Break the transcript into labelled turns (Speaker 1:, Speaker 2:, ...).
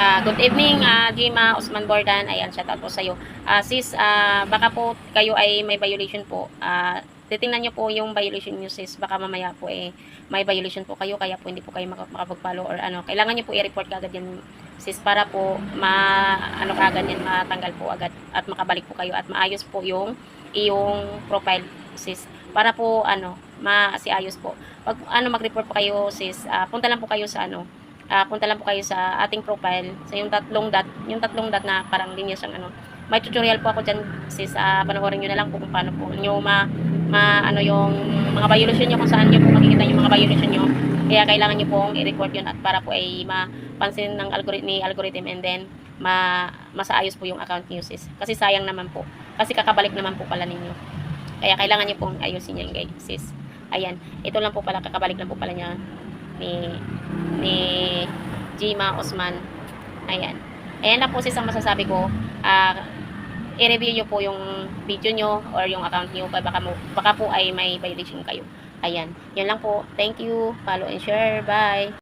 Speaker 1: Ah, good evening, ah, Jima Osman Bordan. Ayan, shout out po sa iyo. Ah, sis, ah, baka po kayo ay may violation po. Ah, titingnan niyo po yung violation niyo sis. Baka mamaya po eh may violation po kayo kaya po hindi po kayo maka- makapag-follow or ano. Kailangan niyo po i-report agad yan sis para po ma ano kagad yan matanggal po agad at makabalik po kayo at maayos po yung iyong profile sis para po ano maasiayos po. Pag ano mag-report po kayo sis, ah, punta lang po kayo sa ano ah, punta lang po kayo sa ating profile. Sa yung tatlong dot yung tatlong dot na parang linya siyang ano. May tutorial po ako dyan sis. Uh, panoorin nyo na lang po kung paano po nyo ma, ma ano yung mga violation nyo kung saan nyo po makikita yung mga violation nyo. Kaya kailangan nyo pong i-record yun at para po ay mapansin ng algorithm, ni algorithm and then ma, masaayos po yung account nyo sis. Kasi sayang naman po. Kasi kakabalik naman po pala ninyo. Kaya kailangan nyo pong ayusin yan guys sis. Ayan. Ito lang po pala kakabalik lang po pala niya ni ni Jima Osman. Ayan. Ayan na po sis ang masasabi ko. Ah, i-review nyo po yung video nyo or yung account nyo. Baka, mo, baka po ay may violation kayo. Ayan. Yan lang po. Thank you. Follow and share. Bye.